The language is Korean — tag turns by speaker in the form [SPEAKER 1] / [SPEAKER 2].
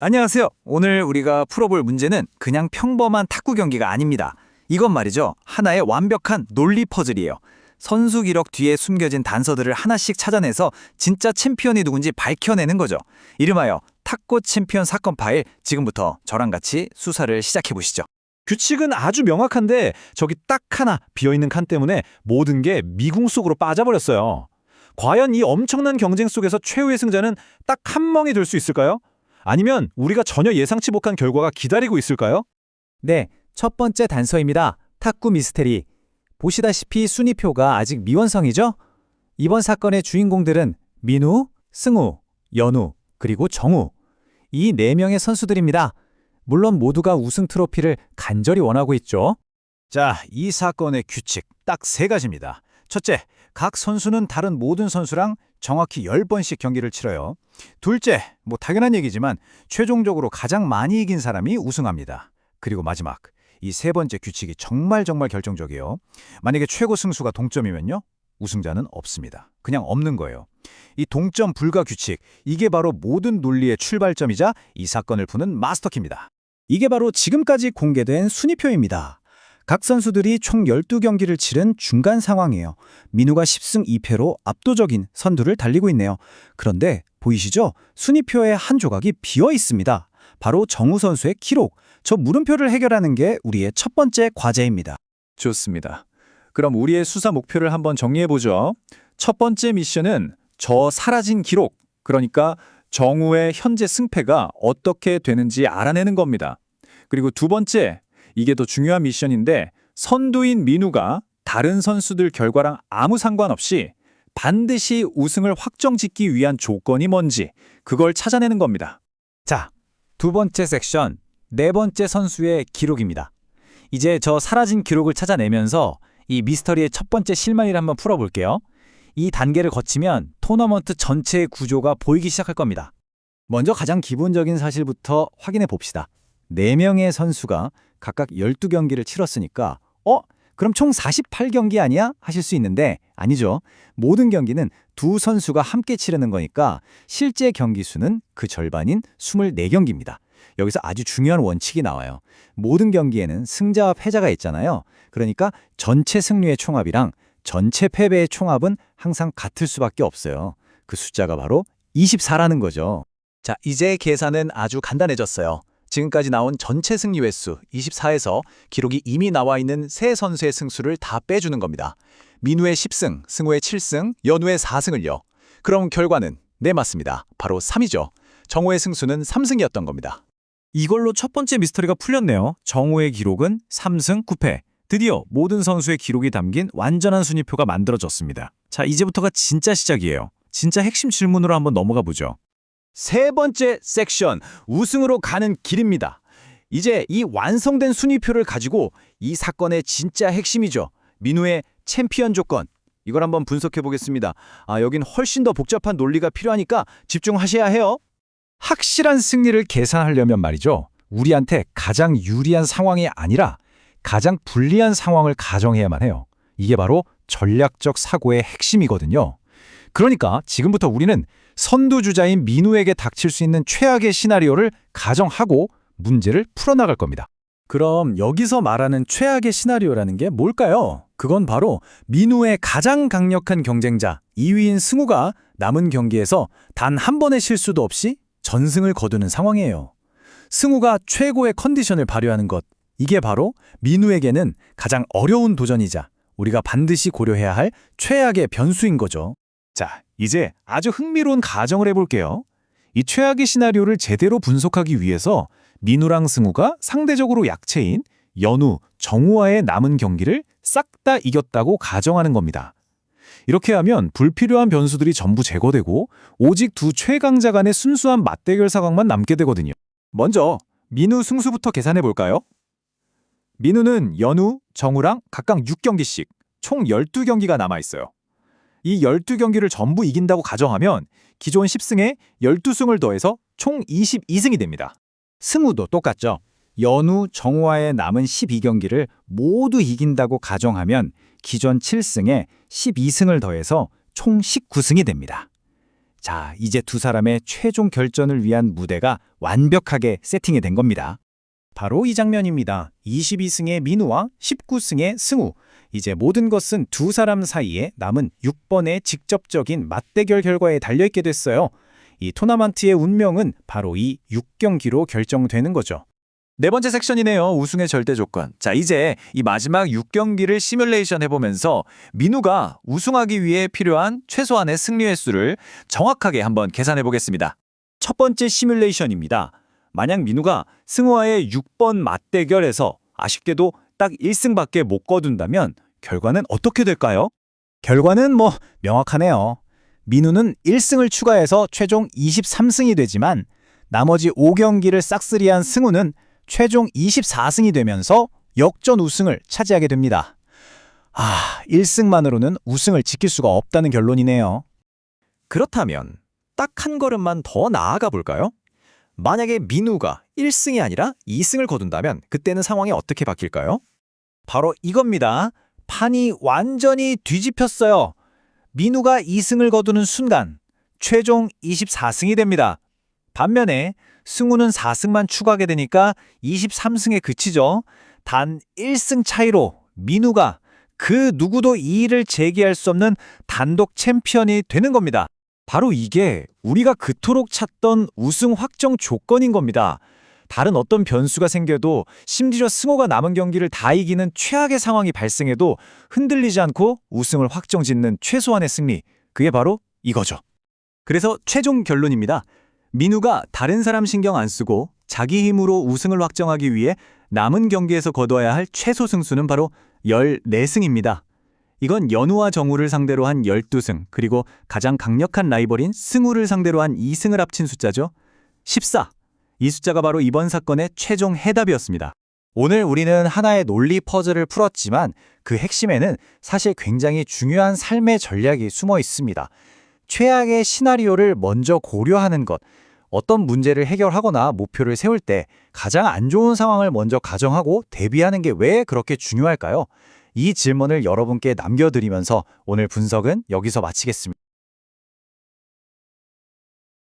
[SPEAKER 1] 안녕하세요. 오늘 우리가 풀어볼 문제는 그냥 평범한 탁구 경기가 아닙니다. 이건 말이죠. 하나의 완벽한 논리 퍼즐이에요. 선수 기록 뒤에 숨겨진 단서들을 하나씩 찾아내서 진짜 챔피언이 누군지 밝혀내는 거죠. 이름하여 탁구 챔피언 사건 파일 지금부터 저랑 같이 수사를 시작해 보시죠.
[SPEAKER 2] 규칙은 아주 명확한데 저기 딱 하나 비어있는 칸 때문에 모든 게 미궁 속으로 빠져버렸어요. 과연 이 엄청난 경쟁 속에서 최후의 승자는 딱 한 멍이 될 수 있을까요? 아니면 우리가 전혀 예상치 못한 결과가 기다리고 있을까요?
[SPEAKER 3] 네, 첫 번째 단서입니다. 탁구 미스테리. 보시다시피 순위표가 아직 미완성이죠? 이번 사건의 주인공들은 민우, 승우, 연우, 그리고 정우. 이 네 명의 선수들입니다. 물론 모두가 우승 트로피를 간절히 원하고 있죠.
[SPEAKER 2] 자, 이 사건의 규칙 딱 세 가지입니다. 첫째, 각 선수는 다른 모든 선수랑 정확히 10번씩 경기를 치러요. 둘째, 뭐 당연한 얘기지만 최종적으로 가장 많이 이긴 사람이 우승합니다. 그리고 마지막, 이 세 번째 규칙이 정말 정말 결정적이에요. 만약에 최고 승수가 동점이면요. 우승자는 없습니다. 그냥 없는 거예요. 이 동점 불가 규칙, 이게 바로 모든 논리의 출발점이자 이 사건을 푸는 마스터키입니다.
[SPEAKER 3] 이게 바로 지금까지 공개된 순위표입니다. 각 선수들이 총 12경기를 치른 중간 상황이에요. 민우가 10승 2패로 압도적인 선두를 달리고 있네요. 그런데 보이시죠? 순위표의 한 조각이 비어 있습니다. 바로 정우 선수의 기록. 저 물음표를 해결하는 게 우리의 첫 번째 과제입니다.
[SPEAKER 2] 좋습니다. 그럼 우리의 수사 목표를 한번 정리해보죠. 첫 번째 미션은 저 사라진 기록, 그러니까 정우의 현재 승패가 어떻게 되는지 알아내는 겁니다. 그리고 두 번째, 이게 더 중요한 미션인데 선두인 민우가 다른 선수들 결과랑 아무 상관없이 반드시 우승을 확정짓기 위한 조건이 뭔지 그걸 찾아내는 겁니다.
[SPEAKER 3] 자, 두 번째 섹션, 네 번째 선수의 기록입니다. 이제 저 사라진 기록을 찾아내면서 이 미스터리의 첫 번째 실마리를 한번 풀어볼게요. 이 단계를 거치면 토너먼트 전체의 구조가 보이기 시작할 겁니다. 먼저 가장 기본적인 사실부터 확인해 봅시다. 4명의 선수가 각각 12경기를 치렀으니까 어? 그럼 총 48경기 아니야? 하실 수 있는데 아니죠. 모든 경기는 두 선수가 함께 치르는 거니까 실제 경기 수는 그 절반인 24경기입니다. 여기서 아주 중요한 원칙이 나와요. 모든 경기에는 승자와 패자가 있잖아요. 그러니까 전체 승리의 총합이랑 전체 패배의 총합은 항상 같을 수밖에 없어요. 그 숫자가 바로 24라는 거죠. 자, 이제 계산은 아주 간단해졌어요. 지금까지 나온 전체 승리 횟수 24에서 기록이 이미 나와 있는 세 선수의 승수를 다 빼주는 겁니다. 민우의 10승, 승우의 7승, 연우의 4승을요. 그럼 결과는 네 맞습니다. 바로 3이죠. 정우의 승수는 3승이었던 겁니다. 이걸로 첫 번째 미스터리가 풀렸네요. 정우의 기록은 3승 9패. 드디어 모든 선수의 기록이 담긴 완전한 순위표가 만들어졌습니다. 자, 이제부터가 진짜 시작이에요. 진짜 핵심 질문으로 한번 넘어가 보죠. 세 번째 섹션, 우승으로 가는 길입니다. 이제 이 완성된 순위표를 가지고 이 사건의 진짜 핵심이죠. 민우의 챔피언 조건. 이걸 한번 분석해 보겠습니다. 아, 여긴 훨씬 더 복잡한 논리가 필요하니까 집중하셔야 해요. 확실한 승리를 계산하려면 말이죠. 우리한테 가장 유리한 상황이 아니라 가장 불리한 상황을 가정해야만 해요. 이게 바로 전략적 사고의 핵심이거든요. 그러니까 지금부터 우리는 선두주자인 민우에게 닥칠 수 있는 최악의 시나리오를 가정하고 문제를 풀어나갈 겁니다. 그럼 여기서 말하는 최악의 시나리오라는 게 뭘까요? 그건 바로 민우의 가장 강력한 경쟁자 2위인 승우가 남은 경기에서 단 한 번의 실수도 없이 전승을 거두는 상황이에요. 승우가 최고의 컨디션을 발휘하는 것, 이게 바로 민우에게는 가장 어려운 도전이자 우리가 반드시 고려해야 할 최악의 변수인 거죠. 자, 이제 아주 흥미로운 가정을 해볼게요. 이 최악의 시나리오를 제대로 분석하기 위해서 민우랑 승우가 상대적으로 약체인 연우, 정우와의 남은 경기를 싹 다 이겼다고 가정하는 겁니다. 이렇게 하면 불필요한 변수들이 전부 제거되고 오직 두 최강자 간의 순수한 맞대결 상황만 남게 되거든요. 먼저 민우 승수부터 계산해 볼까요? 민우는 연우, 정우랑 각각 6경기씩 총 12경기가 남아 있어요. 이 12경기를 전부 이긴다고 가정하면 기존 10승에 12승을 더해서 총 22승이 됩니다. 승우도 똑같죠. 연우, 정우와의 남은 12경기를 모두 이긴다고 가정하면 기존 7승에 12승을 더해서 총 19승이 됩니다.
[SPEAKER 2] 자, 이제 두 사람의 최종 결전을 위한 무대가 완벽하게 세팅이 된 겁니다. 바로 이 장면입니다. 22승의 민우와 19승의 승우. 이제 모든 것은 두 사람 사이에 남은 6번의 직접적인 맞대결 결과에 달려있게 됐어요. 이 토너먼트의 운명은 바로 이 6경기로 결정되는 거죠.
[SPEAKER 1] 네 번째 섹션이네요. 우승의 절대 조건. 자, 이제 이 마지막 6경기를 시뮬레이션 해보면서 민우가 우승하기 위해 필요한 최소한의 승리 횟수를 정확하게 한번 계산해 보겠습니다.
[SPEAKER 3] 첫 번째 시뮬레이션입니다. 만약 민우가 승우와의 6번 맞대결에서 아쉽게도 딱 1승밖에 못 거둔다면 결과는 어떻게 될까요?
[SPEAKER 2] 결과는 뭐 명확하네요. 민우는 1승을 추가해서 최종 23승이 되지만 나머지 5경기를 싹쓸이한 승우는 최종 24승이 되면서 역전 우승을 차지하게 됩니다. 아, 1승만으로는 우승을 지킬 수가 없다는 결론이네요.
[SPEAKER 1] 그렇다면 딱 한 걸음만 더 나아가 볼까요? 만약에 민우가 1승이 아니라 2승을 거둔다면 그때는 상황이 어떻게 바뀔까요?
[SPEAKER 3] 바로 이겁니다. 판이 완전히 뒤집혔어요. 민우가 2승을 거두는 순간 최종 24승이 됩니다. 반면에 승우는 4승만 추가하게 되니까 23승에 그치죠. 단 1승 차이로 민우가 그 누구도 이의를 제기할 수 없는 단독 챔피언이 되는 겁니다. 바로 이게 우리가 그토록 찾던 우승 확정 조건인 겁니다. 다른 어떤 변수가 생겨도 심지어 승호가 남은 경기를 다 이기는 최악의 상황이 발생해도 흔들리지 않고 우승을 확정짓는 최소한의 승리. 그게 바로 이거죠. 그래서 최종 결론입니다. 민우가 다른 사람 신경 안 쓰고 자기 힘으로 우승을 확정하기 위해 남은 경기에서 거둬야 할 최소 승수는 바로 14승입니다. 이건 연우와 정우를 상대로 한 12승, 그리고 가장 강력한 라이벌인 승우를 상대로 한 2승을 합친 숫자죠. 14. 이 숫자가 바로 이번 사건의 최종 해답이었습니다.
[SPEAKER 2] 오늘 우리는 하나의 논리 퍼즐을 풀었지만 그 핵심에는 사실 굉장히 중요한 삶의 전략이 숨어 있습니다. 최악의 시나리오를 먼저 고려하는 것. 어떤 문제를 해결하거나 목표를 세울 때 가장 안 좋은 상황을 먼저 가정하고 대비하는 게 왜 그렇게 중요할까요? 이 질문을 여러분께 남겨드리면서 오늘 분석은 여기서 마치겠습니다.